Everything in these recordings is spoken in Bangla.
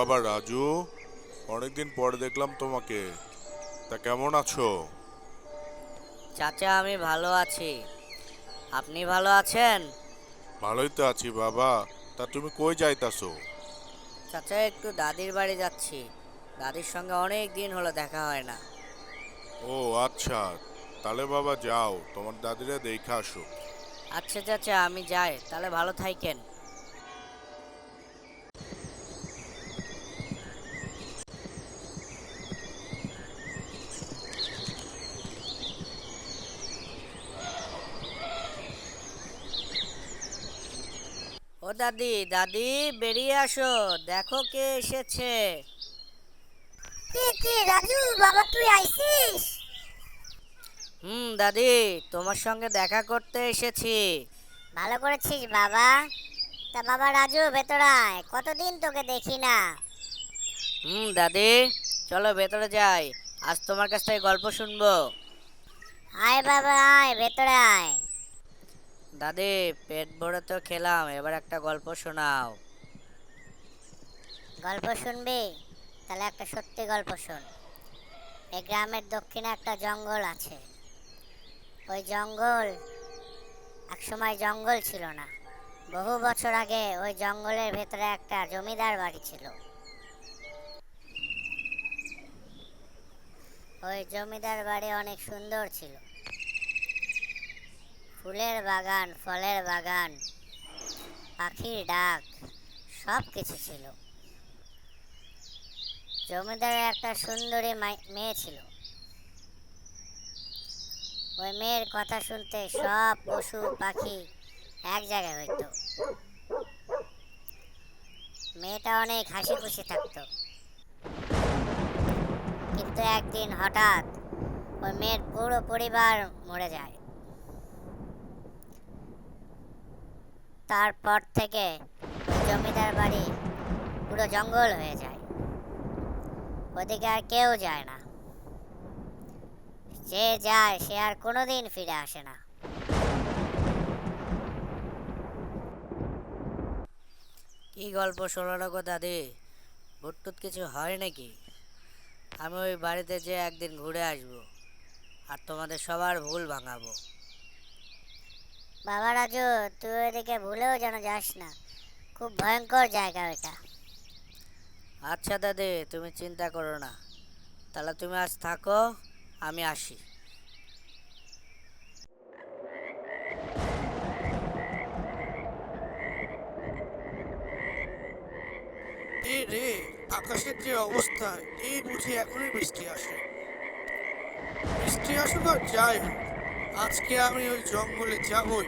বাবা রাজু অনেকদিন পরে দেখলাম তোমাকে। তা কেমন আছো? চাচা আমি ভালো আছি। আপনি ভালো আছেন? ভালোই তো আছি বাবা। তা তুমি কই যাইতাছো? চাচা একটু দাদির বাড়ি যাচ্ছি। দাদির সঙ্গে অনেক দিন হলো দেখা হয় না। ও আচ্ছা। তাহলে বাবা যাও তোমার দাদিরা দেখে আসো। আচ্ছা চাচা আমি যাই। তাহলে ভালো থাকেন দাদি দাদি বেরিয়ে আসো। দেখো কে এসেছে। কে কে? রাজু বাবা তুই আইছিস হুম দাদি তোমার সঙ্গে দেখা করতে এসেছি। ভালো করেছিস বাবা। তা বাবা রাজু ভেতরায় কতদিন তোকে দেখি না। হুম দাদি চলো ভেতরে যাই। আজ তোমার কাছ থেকে গল্প শুনব। আয় বাবা আয় ভেতরে আয়। দাদি, পেট ভরে তো খেলাম, এবার একটা গল্প শোনাও। গল্প শুনবি? তাহলে একটা সত্যি গল্প শোন। এই গ্রামের দক্ষিণে একটা জঙ্গল আছে। ওই জঙ্গল একসময় জঙ্গল ছিল না। বহু বছর আগে ওই জঙ্গলের ভেতরে একটা জমিদার বাড়ি ছিল। ওই জমিদার বাড়ি অনেক সুন্দর ছিল। ফুলের বাগান, ফলের বাগান, পাখির ডাক, সব কিছু ছিল। জমিদারের একটা সুন্দরী মেয়ে ছিল। ওই মেয়ের কথা শুনতে সব পশু, পাখি এক জায়গায় হইতো। মেয়েটা অনেক হাসি খুশি থাকতো। কিন্তু একদিন হঠাৎ ওই মেয়ের পুরো পরিবার মরে যায়। তারপর থেকে জমিদার বাড়ি পুরো জঙ্গল হয়ে যায়। ওদিকে আর কেউ যায় না। যে যায়, সে আর কোনোদিন ফিরে আসে না। কি গল্প শোনানো গো দাদি? ভুটটুত কিছু হয় নাকি? আমি ওই বাড়িতে যে একদিন ঘুরে আসব, আর তোমাদের সবার ভুল ভাঙাবো। বাবা রাজু তুই ওইদিকে ভুলেও যেন যাস না। খুব ভয়ঙ্কর জায়গা ওইটা। আচ্ছা দাদি তুমি চিন্তা করো না। তাহলে তুমি আজ থাকো আমি আসি। রে আকাশের যে অবস্থা এই বুঝি এখনই বৃষ্টি আসে। বৃষ্টি আসুক আর যাই হোক, আজকে আমি ওই জঙ্গলে যাবই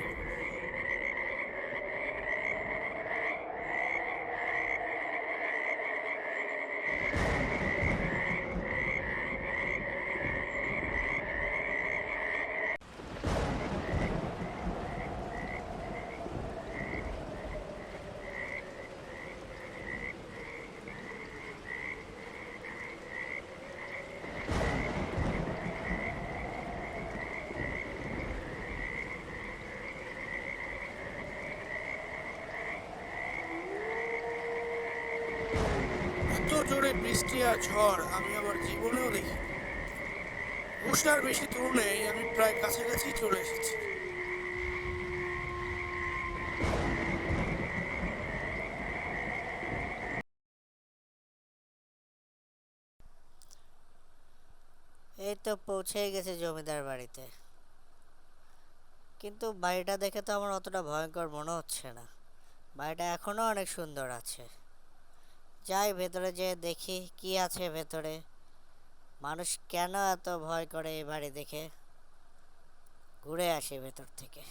এত জোরে বৃষ্টি আর ঝড়, আমি আমার জীবনেও দেখি। উষার বেশি দূর নেই আমি প্রায় কাছাকাছি চলে এসেছি। এই তো পৌঁছেই গেছে জমিদার বাড়িতে। কিন্তু বাড়িটা দেখে তো আমার অতটা ভয়ঙ্কর মনে হচ্ছে না। বাড়িটা এখনও অনেক সুন্দর আছে। যাই ভেতরে যেয়ে দেখি কি আছে ভেতরে। মানুষ কেন এত ভয় করে এই বাড়ি দেখে? ঘুরে আসে ভেতর থেকে।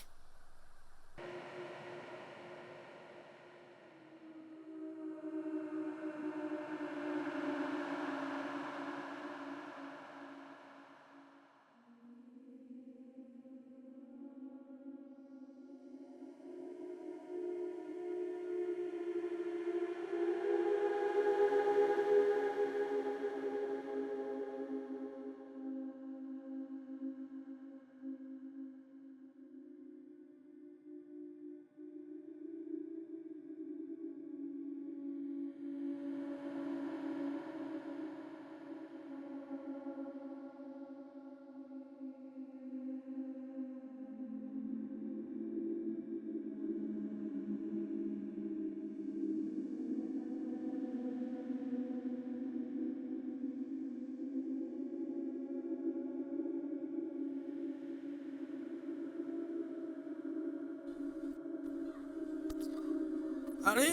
আরে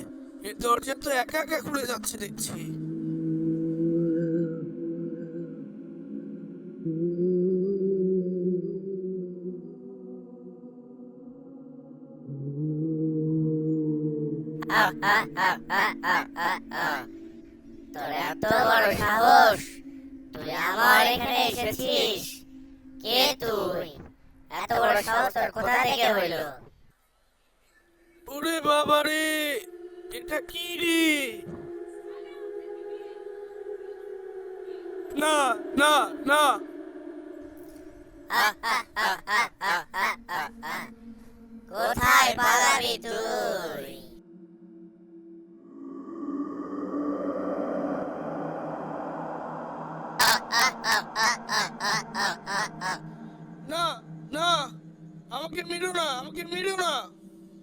এর দরজা তো একা একা খুলে যাচ্ছে দেখছি। তোর এত বড় সাহস, তুই আমার এখানে এসেছিস। কে তুই? এত বড় সাহস তোর কোথা থেকে হইল? ওরে বাবা রে এটা কি রে? না না না। কোথায় পালাবি তুই? না না আমাকে মেরো না আমাকে মেরো না।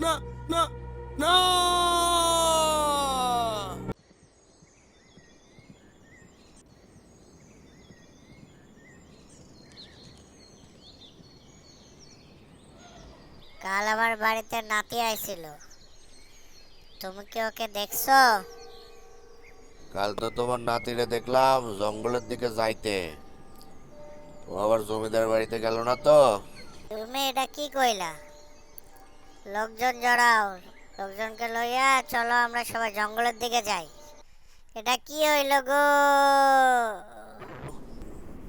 না না না! না কাল আমার বাড়িতে নাতি আইছিল। তুমি কি ওকে দেখছ? কাল তো তোমার নাতিরে দেখলাম জঙ্গলের দিকে যাইতে। ও আবার জমিদার বাড়িতে গেল না তো? তুমি এটা কি কইলা? লোকজন জড়াও লোকজনকে লইয়া চলো আমরা সবাই জঙ্গলের দিকে যাই। এটা কি হইল গো?